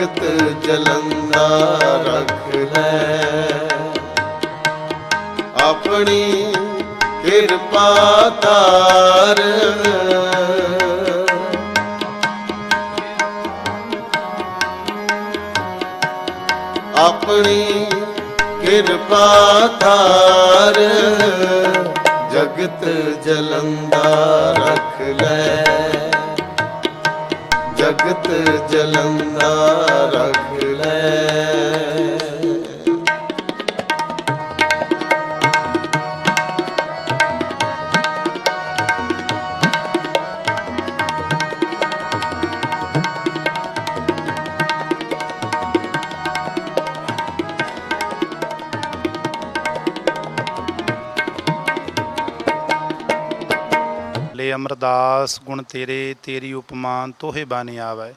ਜਗਤ ਜਲੰਦਾ ਰੱਖ ਲੈ। ਆਪਣੀ ਕਿਰਪਾ ਤਾਰ ਆਪਣੀ ਕਿਰਪਾ ਤਾਰ ਜਗਤ ਜਲੰਦਾ ਰੱਖ ਲੈ। ਜਲੰਦਾ ਰੱਖ ਲੈ। ਲੈ ਅਮਰਦਾਸ, ਗੁਣ ਤੇਰੇ, ਤੇਰੀ ਉਪਮਾ ਤੋਹੇ ਬਾਣੀ ਆਵੈ।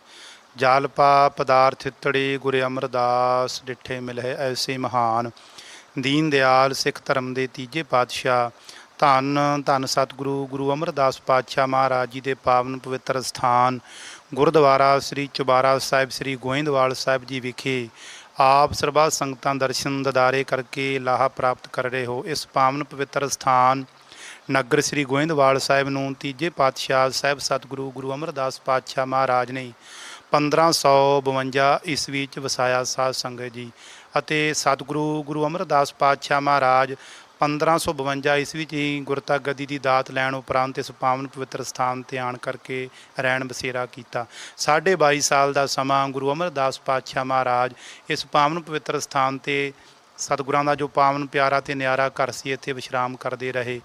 ਜਾਲ ਪਾ ਪਦਾਰਥ ਤੜੇ ਗੁਰ ਅਮਰਦਾਸ, ਡਿਠੇ ਮਿਲਹਿ ਐਸੇ ਮਹਾਨ। ਦੀਨ ਦਿਆਲ, ਸਿੱਖ ਧਰਮ ਦੇ ਤੀਜੇ ਪਾਤਸ਼ਾਹ। ਧੰਨ ਧੰਨ ਸਤਿਗੁਰੂ, ਗੁਰੂ ਅਮਰਦਾਸ ਪਾਤਸ਼ਾਹ ਮਹਾਰਾਜ ਜੀ ਦੇ ਪਾਵਨ ਪਵਿੱਤਰ ਸਥਾਨ। ਗੁਰਦੁਆਰਾ ਸ੍ਰੀ ਚੁਬਾਰਾ ਸਾਹਿਬ, ਸ੍ਰੀ ਗੋਇੰਦਵਾਲ ਸਾਹਿਬ ਜੀ ਵਿਖੇ ਆਪ ਸਰਬਾ ਸੰਗਤਾਂ ਦਰਸ਼ਨ ਦਦਾਰੇ ਕਰਕੇ ਲਾਹਾ ਪ੍ਰਾਪਤ ਕਰ ਰਹੇ ਹੋ। ਇਸ ਪਾਵਨ ਪਵਿੱਤਰ ਸਥਾਨ ਨਗਰ ਸ੍ਰੀ ਗੋਇੰਦਵਾਲ ਸਾਹਿਬ ਨੂੰ ਤੀਜੇ ਪਾਤਸ਼ਾਹ ਸਾਹਿਬ ਸਤਿਗੁਰੂ ਗੁਰੂ ਅਮਰਦਾਸ ਪਾਤਸ਼ਾਹ ਮਹਾਰਾਜ ਨੇ 1552 ਈਸਵੀ ਚ ਵਸਾਇਆ ਸਾਧ ਸੰਗਤ ਜੀ ਅਤੇ ਸਤਿਗੁਰੂ ਗੁਰੂ ਅਮਰਦਾਸ ਪਾਤਸ਼ਾਹ ਮਹਾਰਾਜ 1552 ਈਸਵੀ ਚ ਹੀ ਗੁਰਤਾ ਗੱਦੀ ਦੀ ਦਾਤ ਲੈਣ ਉਪਰੰਤ ਇਸ ਪਾਵਨ ਪਵਿੱਤਰ ਸਥਾਨ ਤੇ ਆਣ ਕਰਕੇ ਰਹਿਣ ਬਸੇਰਾ ਕੀਤਾ। ਸਾਢੇ 22 ਸਾਲ ਦਾ ਸਮਾਂ ਗੁਰੂ ਅਮਰਦਾਸ ਪਾਤਸ਼ਾਹ ਮਹਾਰਾਜ ਇਸ ਪਾਵਨ ਪਵਿੱਤਰ ਸਥਾਨ ਤੇ ਸਤਿਗੁਰਾਂ ਦਾ ਜੋ ਪਾਵਨ ਪਿਆਰਾ ਤੇ ਨਿਆਰਾ ਘਰ ਸੀ, ਇੱਥੇ ਵਿਸ਼ਰਾਮ ਕਰਦੇ ਰਹੇ।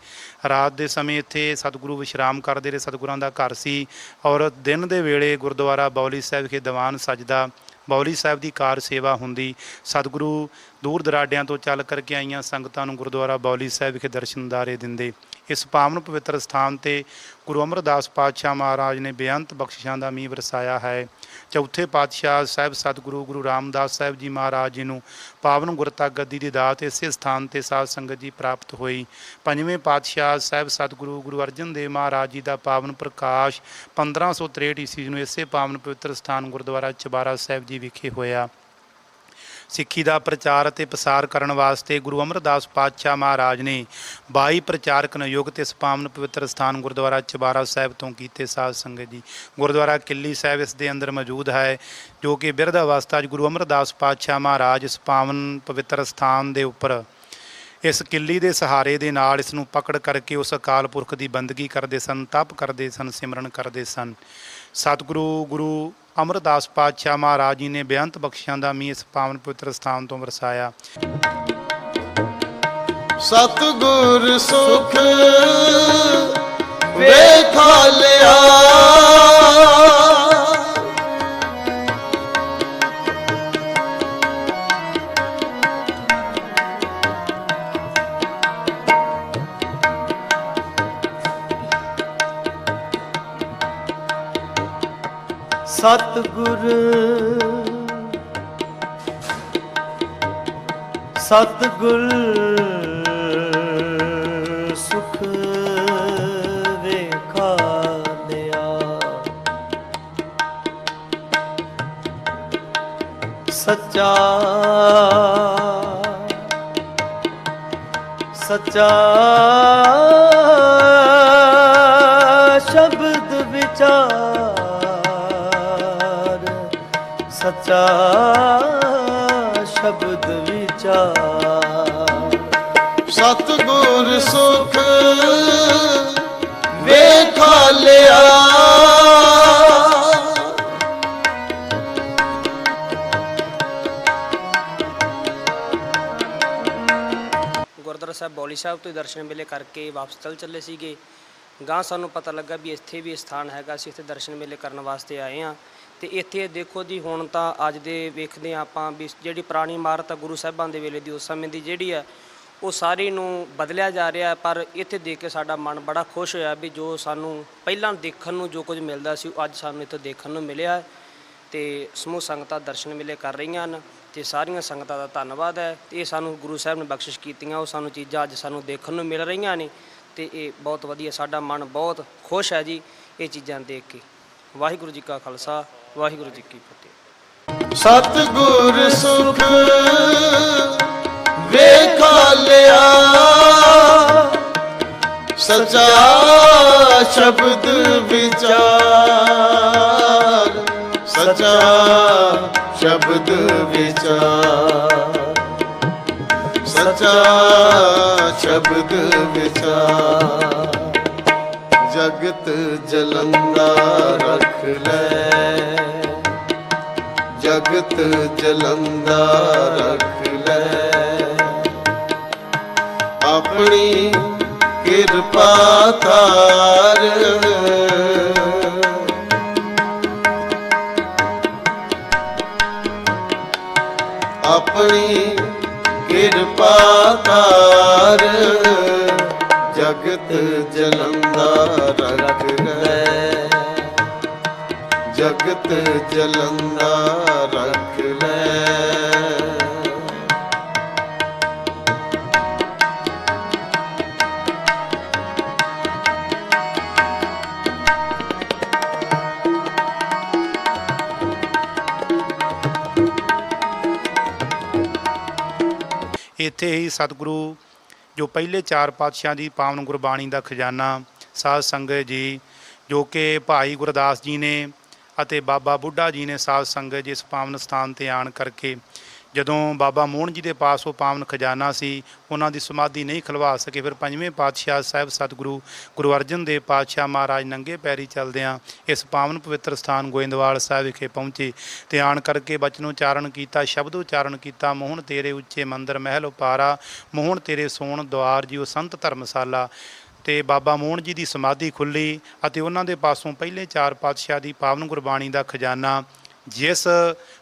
ਰਾਤ ਦੇ ਸਮੇਂ ਇੱਥੇ ਸਤਿਗੁਰੂ ਵਿਸ਼ਰਾਮ ਕਰਦੇ ਰਹੇ, ਸਤਿਗੁਰਾਂ ਦਾ ਘਰ ਸੀ ਔਰ ਦਿਨ ਦੇ ਵੇਲੇ ਗੁਰਦੁਆਰਾ ਬੌਲੀ ਸਾਹਿਬ ਵਿਖੇ ਦੀਵਾਨ ਸਜਦਾ, ਬੌਲੀ ਸਾਹਿਬ ਦੀ ਕਾਰ ਸੇਵਾ ਹੁੰਦੀ। ਸਤਿਗੁਰੂ ਦੂਰ ਦਰਾਡਿਆਂ ਤੋਂ ਚੱਲ ਕਰਕੇ ਆਈਆਂ ਸੰਗਤਾਂ ਨੂੰ ਗੁਰਦੁਆਰਾ ਬੌਲੀ ਸਾਹਿਬ ਵਿਖੇ ਦਰਸ਼ਨਦਾਰੇ ਦਿੰਦੇ। ਇਸ ਪਾਵਨ ਪਵਿੱਤਰ ਸਥਾਨ ਤੇ ਗੁਰੂ ਅਮਰਦਾਸ ਪਾਤਸ਼ਾਹ ਮਹਾਰਾਜ ਨੇ ਬੇਅੰਤ ਬਖਸ਼ਿਸ਼ਾਂ ਦਾ ਮੀਂਹ ਵਰਸਾਇਆ ਹੈ। ਚੌਥੇ ਪਾਤਸ਼ਾਹ ਸਾਹਿਬ ਸਤਿਗੁਰੂ ਗੁਰੂ ਰਾਮਦਾਸ ਸਾਹਿਬ ਜੀ ਮਹਾਰਾਜ ਜੀ ਨੂੰ ਪਾਵਨ ਗੁਰਤਾ ਗੱਦੀ ਦੀ ਦਾਤ ਇਸੇ ਸਥਾਨ ਤੇ ਸਾਧ ਸੰਗਤ ਜੀ ਪ੍ਰਾਪਤ ਹੋਈ। ਪੰਜਵੇਂ ਪਾਤਸ਼ਾਹ ਸਾਹਿਬ ਸਤਿਗੁਰੂ ਗੁਰੂ ਅਰਜਨ ਦੇਵ ਮਹਾਰਾਜ ਜੀ ਦਾ ਪਾਵਨ ਪ੍ਰਕਾਸ਼ 1563 ਈਸਵੀ ਨੂੰ ਇਸੇ ਪਾਵਨ ਪਵਿੱਤਰ ਸਥਾਨ ਗੁਰਦੁਆਰਾ ਚਬਾਰਾ ਸਾਹਿਬ ਜੀ ਵਿਖੇ ਹੋਇਆ। ਸਿੱਖੀ ਦਾ ਪ੍ਰਚਾਰ ਅਤੇ ਪ੍ਰਸਾਰ ਕਰਨ ਵਾਸਤੇ ਗੁਰੂ ਅਮਰਦਾਸ ਪਾਤਸ਼ਾਹ ਮਹਾਰਾਜ ਨੇ 22 ਪ੍ਰਚਾਰਕ ਨਿਯੁਕਤ ਇਸ ਪਾਵਨ ਪਵਿੱਤਰ ਸਥਾਨ ਗੁਰਦੁਆਰਾ ਚਬਾਰਾ ਸਾਹਿਬ ਤੋਂ ਕੀਤੇ ਸਾਧ ਸੰਗਤ ਜੀ। ਗੁਰਦੁਆਰਾ ਕਿੱਲੀ ਸਾਹਿਬ ਇਸ ਦੇ ਅੰਦਰ ਮੌਜੂਦ ਹੈ, ਜੋ ਕਿ ਬਿਰਧ ਅਵਸਥਾ 'ਚ ਗੁਰੂ ਅਮਰਦਾਸ ਪਾਤਸ਼ਾਹ ਮਹਾਰਾਜ ਇਸ ਪਾਵਨ ਪਵਿੱਤਰ ਸਥਾਨ ਦੇ ਉੱਪਰ ਇਸ ਕਿੱਲੀ ਦੇ ਸਹਾਰੇ ਦੇ ਨਾਲ ਇਸ ਨੂੰ ਪਕੜ ਕਰਕੇ ਉਸ ਅਕਾਲ ਪੁਰਖ ਦੀ ਬੰਦਗੀ ਕਰਦੇ ਸਨ, ਤਪ ਕਰਦੇ ਸਨ, ਸਿਮਰਨ ਕਰਦੇ ਸਨ। ਸਤਿਗੁਰੂ, ਗੁਰੂ ਅਮਰਦਾਸ ਪਾਤਸ਼ਾਹ ਮਹਾਰਾਜ ਜੀ ਨੇ ਬੇਅੰਤ ਬਖਸ਼ਿਆਂ ਦਾ ਮੀਂਹ ਇਸ ਪਾਵਨ ਪਵਿੱਤਰ ਸਥਾਨ ਤੋਂ ਵਰਸਾਇਆ। ਸਤਗੁਰ ਸੁਖ ਵੇਖਾ ਲਿਆ। ਸਤਿਗੁਰ ਸੁਖ ਵੇਖਾ ਦਿਆ। ਸੱਚਾ ਸੱਚਾ ਸ਼ਬਦ ਵਿਚਾਰ ਸੱਚਾ ਵਿਚਾਰ ਸਤਗੁਰ ਸੁਖ ਵੇਖਾ ਲਿਆ। ਗੁਰਦੁਆਰਾ ਸਾਹਿਬ ਬੌਲੀ ਸਾਹਿਬ ਤੋਂ ਦਰਸ਼ਨ ਵੇਲੇ ਕਰਕੇ ਵਾਪਸ ਚੱਲ ਚੱਲੇ ਸੀਗੇ। ਗਾਂ ਸਾਨੂੰ ਪਤਾ ਲੱਗਾ ਵੀ ਇੱਥੇ ਵੀ ਸਥਾਨ ਹੈਗਾ, ਅਸੀਂ ਇੱਥੇ ਦਰਸ਼ਨ ਮੇਲੇ ਕਰਨ ਵਾਸਤੇ ਆਏ ਆ ਤੇ ਇੱਥੇ ਦੇਖੋ ਜੀ, ਹੁਣ ਤਾਂ ਅੱਜ ਦੇ ਵੇਖਦੇ ਹਾਂ ਆਪਾਂ ਵੀ ਜਿਹੜੀ ਪੁਰਾਣੀ ਇਮਾਰਤ ਆ ਗੁਰੂ ਸਾਹਿਬਾਂ ਦੇ ਵੇਲੇ ਦੀ, ਉਸ ਸਮੇਂ ਦੀ ਜਿਹੜੀ ਆ, ਉਹ ਸਾਰੀ ਨੂੰ ਬਦਲਿਆ ਜਾ ਰਿਹਾ, ਪਰ ਇੱਥੇ ਦੇਖ ਕੇ ਸਾਡਾ ਮਨ ਬੜਾ ਖੁਸ਼ ਹੋਇਆ ਵੀ ਜੋ ਸਾਨੂੰ ਪਹਿਲਾਂ ਦੇਖਣ ਨੂੰ ਜੋ ਕੁਝ ਮਿਲਦਾ ਸੀ, ਉਹ ਅੱਜ ਸਾਨੂੰ ਇੱਥੇ ਦੇਖਣ ਨੂੰ ਮਿਲਿਆ। ਹੈ। ਤੇ ਸਮੂਹ ਸੰਗਤਾਂ ਦਰਸ਼ਨ ਮੇਲੇ ਕਰ ਰਹੀਆਂ ਹਨ, ਤੇ ਸਾਰੀਆਂ ਸੰਗਤਾਂ ਦਾ ਧੰਨਵਾਦ ਹੈ। ਤੇ ਇਹ ਸਾਨੂੰ ਗੁਰੂ ਸਾਹਿਬ ਨੇ ਬਖਸ਼ਿਸ਼ ਕੀਤੀਆਂ, ਉਹ ਸਾਨੂੰ ਚੀਜ਼ਾਂ ਅੱਜ ਸਾਨੂੰ ਦੇਖਣ ਨੂੰ ਮਿਲ ਰਹੀਆਂ ਨੇ। ਤੇ ਇਹ ਬਹੁਤ ਵਧੀਆ, ਸਾਡਾ ਮਨ ਬਹੁਤ ਖੁਸ਼ ਹੈ ਜੀ ਇਹ ਚੀਜ਼ਾਂ ਦੇਖ ਕੇ। ਵਾਹਿਗੁਰੂ ਜੀ ਕਾ ਖਾਲਸਾ, ਵਾਹਿਗੁਰੂ ਜੀ ਕੀ ਫਤਿਹ। ਸਤਿਗੁਰ ਸੁਖ ਵੇਖਾ ਲਿਆ, ਸਚਾ ਸ਼ਬਦ ਵਿਚਾਰ, ਸਚਾ ਸ਼ਬਦ ਵਿਚਾਰ। ਸਚਾ ਸ਼ਬਦ ਵਿਚਾਰ ਜਗਤ ਜਲੰਦਾ ਰਖ ਲੈ। ਜਗਤ ਜਲੰਦਾ ਰਖ ਲੈ। ਆਪਣੀ ਕਿਰਪਾ ਧਾਰ। ਆਪਣੀ ਕਿਰਪਾ ਜਗਤ ਜਲੰਦਾ ਰਖ ਲੈ। ਜਗਤ ਜਲੰਦਾ ਰਖ ਇੱਥੇ ਹੀ ਸਤਿਗੁਰੂ, ਜੋ ਪਹਿਲੇ ਚਾਰ ਪਾਤਸ਼ਾਹ ਦੀ ਪਾਵਨ ਗੁਰਬਾਣੀ ਦਾ ਖਜ਼ਾਨਾ, ਸਾਧ ਸੰਗਤ ਜੀ, ਜੋ ਕਿ ਭਾਈ ਗੁਰਦਾਸ ਜੀ ਨੇ ਅਤੇ ਬਾਬਾ ਬੁੱਢਾ ਜੀ ਨੇ ਸਾਧ ਸੰਗਤ ਜੀ ਇਸ ਪਾਵਨ ਸਥਾਨ ਤੇ ਆਣ ਕਰਕੇ ਜਦੋਂ ਬਾਬਾ ਮੋਹਨ ਜੀ ਦੇ ਪਾਸ ਉਹ ਪਾਵਨ ਖਜ਼ਾਨਾ ਸੀ, ਉਹਨਾਂ ਦੀ ਸਮਾਧੀ ਨਹੀਂ ਖਲਵਾ ਸਕੇ, ਫਿਰ ਪੰਜਵੇਂ ਪਾਤਸ਼ਾਹ ਸਾਹਿਬ ਸਤਿਗੁਰੂ ਗੁਰੂ ਅਰਜਨ ਦੇਵ ਪਾਤਸ਼ਾਹ ਮਹਾਰਾਜ ਨੰਗੇ ਪੈਰੀ ਚੱਲਦਿਆਂ ਇਸ ਪਾਵਨ ਪਵਿੱਤਰ ਸਥਾਨ ਗੋਇੰਦਵਾਲ ਸਾਹਿਬ ਵਿਖੇ ਪਹੁੰਚੇ ਤੇ ਆਣ ਕਰਕੇ ਬਚਨ ਉਚਾਰਨ ਕੀਤਾ, ਸ਼ਬਦ ਉਚਾਰਨ ਕੀਤਾ, ਮੋਹਨ ਤੇਰੇ ਉੱਚੇ ਮੰਦਰ ਮਹਿਲ ਉਪਾਰਾ, ਮੋਹਨ ਤੇਰੇ ਸੋਣ ਦਵਾਰ ਜੀਓ ਸੰਤ ਧਰਮਸ਼ਾਲਾ। ਤੇ ਬਾਬਾ ਮੋਹਨ ਜੀ ਦੀ ਸਮਾਧੀ ਖੁੱਲੀ ਅਤੇ ਉਹਨਾਂ ਦੇ ਪਾਸੋਂ ਪਹਿਲੇ ਚਾਰ ਪਾਤਸ਼ਾਹ ਦੀ ਪਾਵਨ ਗੁਰਬਾਣੀ ਦਾ ਖਜ਼ਾਨਾ ਜਿਸ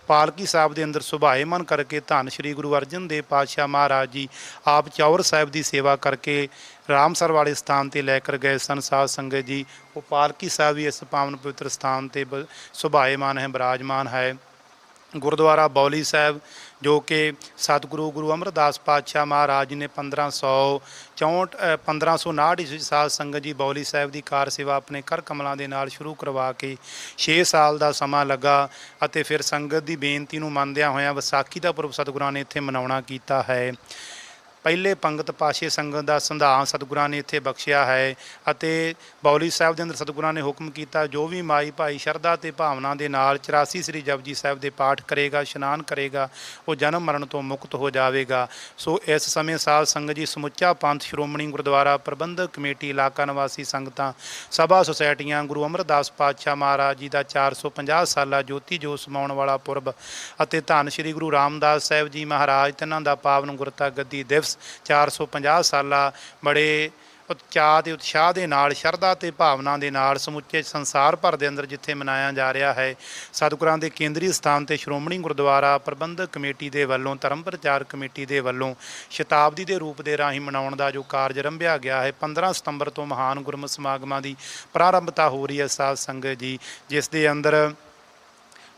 ਪਾਲਕੀ ਸਾਹਿਬ ਦੇ ਅੰਦਰ ਸੁਭਾਏਮਨ ਕਰਕੇ ਧੰਨ ਸ਼੍ਰੀ ਗੁਰੂ ਅਰਜਨ ਦੇਵ ਪਾਤਸ਼ਾਹ ਮਹਾਰਾਜ ਜੀ, ਆਪ ਚੌਰ ਸਾਹਿਬ ਦੀ ਸੇਵਾ ਕਰਕੇ ਰਾਮਸਰ ਵਾਲੇ ਸਥਾਨ ਤੇ ਲੈ ਕਰ ਗਏ ਸਨ। ਸਾਧ ਸੰਗਤ ਜੀ, ਉਹ ਪਾਲਕੀ ਸਾਹਿਬ ਵੀ ਇਸ ਪਾਵਨ ਪਵਿੱਤਰ ਸਥਾਨ ਤੇ ਬ- ਸੁਭਾਏਮਾਨ ਹੈ, ਬਰਾਜਮਾਨ ਹੈ। ਗੁਰਦੁਆਰਾ ਬੌਲੀ ਸਾਹਿਬ ਜੋ ਕਿ ਸਤਿਗੁਰੂ ਗੁਰੂ ਅਮਰਦਾਸ ਪਾਤਸ਼ਾਹ ਮਹਾਰਾਜ ਜੀ ਨੇ 1564 ਅ, 1559 ਈਸਵੀ ਸਾਧ ਸੰਗਤ ਜੀ ਬੌਲੀ ਸਾਹਿਬ ਦੀ ਕਾਰ ਸੇਵਾ ਆਪਣੇ ਕਰ ਕਮਲਾਂ ਦੇ ਨਾਲ ਸ਼ੁਰੂ ਕਰਵਾ ਕੇ 6 ਸਾਲ ਦਾ ਸਮਾਂ ਲੱਗਾ ਅਤੇ ਫਿਰ ਸੰਗਤ ਦੀ ਬੇਨਤੀ ਨੂੰ ਮੰਨਦਿਆਂ ਹੋਇਆਂ ਵਿਸਾਖੀ ਦਾ ਪੁਰਬ ਸਤਿਗੁਰਾਂ ਨੇ ਇੱਥੇ ਮਨਾਉਣਾ ਕੀਤਾ ਹੈ। ਪਹਿਲੇ ਪੰਗਤ ਪਾਸ਼ੇ ਸੰਗਤ ਦਾ ਸੰਧਾਨ ਸਤਿਗੁਰਾਂ ਨੇ ਇੱਥੇ ਬਖਸ਼ਿਆ ਹੈ ਅਤੇ ਬੌਲੀ ਸਾਹਿਬ ਦੇ ਅੰਦਰ ਸਤਿਗੁਰਾਂ ਨੇ ਹੁਕਮ ਕੀਤਾ, ਜੋ ਵੀ ਮਾਈ ਭਾਈ ਸ਼ਰਧਾ ਤੇ ਭਾਵਨਾ ਦੇ ਨਾਲ 84 ਸ੍ਰੀ ਜਪਜੀ ਸਾਹਿਬ ਦੇ ਪਾਠ ਕਰੇਗਾ, ਇਸ਼ਨਾਨ ਕਰੇਗਾ, ਉਹ ਜਨਮ ਮਰਨ ਤੋਂ ਮੁਕਤ ਹੋ ਜਾਵੇਗਾ। ਸੋ ਇਸ ਸਮੇਂ ਸਾਧ ਸੰਗਤ ਜੀ, ਸਮੁੱਚਾ ਪੰਥ ਸ਼੍ਰੋਮਣੀ ਗੁਰਦੁਆਰਾ ਪ੍ਰਬੰਧਕ ਕਮੇਟੀ, ਇਲਾਕਾ ਨਿਵਾਸੀ ਸੰਗਤਾਂ, ਸਭਾ ਸੁਸਾਇਟੀਆਂ, ਗੁਰੂ ਅਮਰਦਾਸ ਪਾਤਸ਼ਾਹ ਮਹਾਰਾਜ ਜੀ ਦਾ 450 ਸਾਲਾ ਜੋਤੀ ਜੋਤ ਸਮਾਉਣ ਵਾਲਾ ਪੁਰਬ ਅਤੇ ਧੰਨ ਸ਼੍ਰੀ ਗੁਰੂ ਰਾਮਦਾਸ ਸਾਹਿਬ ਜੀ ਮਹਾਰਾਜ, ਤਿੰਨਾਂ ਦਾ ਪਾਵਨ ਗੁਰਤਾ ਗੱਦੀ ਦਿਵਸ 450 ਸਾਲਾ ਬੜੇ ਉਤਸ਼ਾਹ ਤੇ ਉਤਸ਼ਾਹ ਦੇ ਨਾਲ, ਸ਼ਰਧਾ ਤੇ ਭਾਵਨਾ ਦੇ ਨਾਲ ਸਮੁੱਚੇ ਸੰਸਾਰ ਭਰ ਦੇ ਅੰਦਰ ਜਿੱਥੇ ਮਨਾਇਆ ਜਾ ਰਿਹਾ ਹੈ, ਸਤਿਗੁਰਾਂ ਦੇ ਕੇਂਦਰੀ ਸਥਾਨ ਤੇ ਸ਼੍ਰੋਮਣੀ ਗੁਰਦੁਆਰਾ ਪ੍ਰਬੰਧਕ ਕਮੇਟੀ ਦੇ ਵੱਲੋਂ, ਧਰਮ ਪ੍ਰਚਾਰ ਕਮੇਟੀ ਦੇ ਵੱਲੋਂ ਸ਼ਤਾਬਦੀ ਦੇ ਰੂਪ ਦੇ ਰਾਹੀਂ ਮਨਾਉਣ ਦਾ ਜੋ ਕਾਰਜ ਰੰਭਿਆ ਗਿਆ ਹੈ 15 ਸਤੰਬਰ ਤੋਂ ਮਹਾਨ ਗੁਰਮਤਿ ਸਮਾਗਮਾਂ ਦੀ ਪ੍ਰਾਰੰਭਤਾ ਹੋ ਰਹੀ ਹੈ ਸਾਧ ਸੰਗਤ ਜੀ, ਜਿਸ ਦੇ ਅੰਦਰ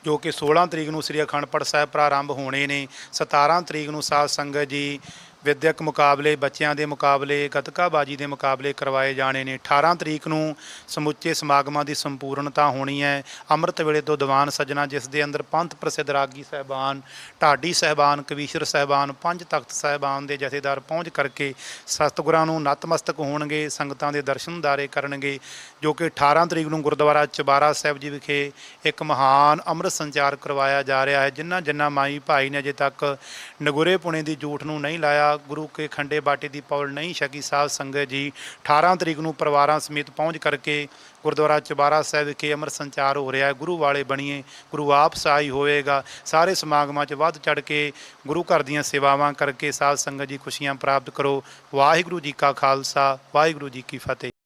ਜੋ ਕਿ 16 ਤਰੀਕ ਨੂੰ ਸ੍ਰੀ ਅਖੰਡ ਪਾਠ ਸਾਹਿਬ ਪ੍ਰਾਰੰਭ ਹੋਣੇ ਨੇ 17 ਤਰੀਕ ਨੂੰ ਸਾਧ ਸੰਗਤ ਜੀ ਵਿਦਿਅਕ ਮੁਕਾਬਲੇ, ਬੱਚਿਆਂ ਦੇ ਮੁਕਾਬਲੇ, ਗੱਤਕਾਬਾਜੀ ਦੇ ਮੁਕਾਬਲੇ ਕਰਵਾਏ ਜਾਣੇ ਨੇ। 18 ਤਰੀਕ ਨੂੰ ਸਮੁੱਚੇ ਸਮਾਗਮਾਂ ਦੀ ਸੰਪੂਰਨਤਾ ਹੋਣੀ ਹੈ। ਅੰਮ੍ਰਿਤ ਵੇਲੇ ਤੋਂ ਦੀਵਾਨ ਸਜਣਾ, ਜਿਸ ਦੇ ਅੰਦਰ ਪੰਥ ਪ੍ਰਸਿੱਧ ਰਾਗੀ ਸਹਿਬਾਨ, ਢਾਡੀ ਸਹਿਬਾਨ, ਕਵੀਸ਼ਰ ਸਹਿਬਾਨ, ਪੰਜ ਤਖਤ ਸਹਿਬਾਨ ਦੇ ਜਥੇਦਾਰ ਪਹੁੰਚ ਕਰਕੇ ਸਤਿਗੁਰਾਂ ਨੂੰ ਨਤਮਸਤਕ ਹੋਣਗੇ, ਸੰਗਤਾਂ ਦੇ ਦਰਸ਼ਨ ਦਾਰੇ ਕਰਨਗੇ, ਜੋ ਕਿ 18 ਤਰੀਕ ਨੂੰ ਗੁਰਦੁਆਰਾ ਚਬਾਰਾ ਸਾਹਿਬ ਜੀ ਵਿਖੇ ਇੱਕ ਮਹਾਨ ਅੰਮ੍ਰਿਤ ਸੰਚਾਰ ਕਰਵਾਇਆ ਜਾ ਰਿਹਾ ਹੈ ਜਿਨ੍ਹਾਂ ਜਿਨ੍ਹਾਂ ਮਾਈ ਭਾਈ ਨੇ ਅਜੇ ਤੱਕ ਨਗੁਰੇ ਪੁਣੇ ਦੀ ਜੂਠ ਨੂੰ ਨਹੀਂ ਲਾਇਆ। ਗੁਰੂ ਕੇ ਖੰਡੇ ਬਾਟੇ ਦੀ ਪੌਲ ਨਹੀਂ ਛਕੀ ਸਾਹਿਬ ਸੰਗਤ ਜੀ। 18 ਤਰੀਕ ਨੂੰ ਪਰਿਵਾਰਾਂ ਸਮੇਤ ਪਹੁੰਚ ਕਰਕੇ ਗੁਰਦੁਆਰਾ ਚਬਾਰਾ ਸਾਹਿਬ ਵਿਖੇ ਅੰਮ੍ਰਿਤ ਸੰਚਾਰ ਹੋ ਰਿਹਾ ਹੈ। ਗੁਰੂ ਵਾਲੇ ਬਣੀਏ, ਗੁਰੂ ਆਪ ਸਹਾਈ ਹੋਵੇਗਾ। ਸਾਰੇ ਸਮਾਗਮਾਂ 'ਚ ਵੱਧ ਚੜ ਕੇ ਗੁਰੂ ਘਰ ਦੀਆਂ ਸੇਵਾਵਾਂ ਕਰਕੇ ਸਾਧ ਸੰਗਤ ਜੀ ਖੁਸ਼ੀਆਂ ਪ੍ਰਾਪਤ ਕਰੋ। ਵਾਹਿਗੁਰੂ ਜੀ ਕਾ ਖਾਲਸਾ, ਵਾਹਿਗੁਰੂ ਜੀ ਕੀ ਫਤਿਹ।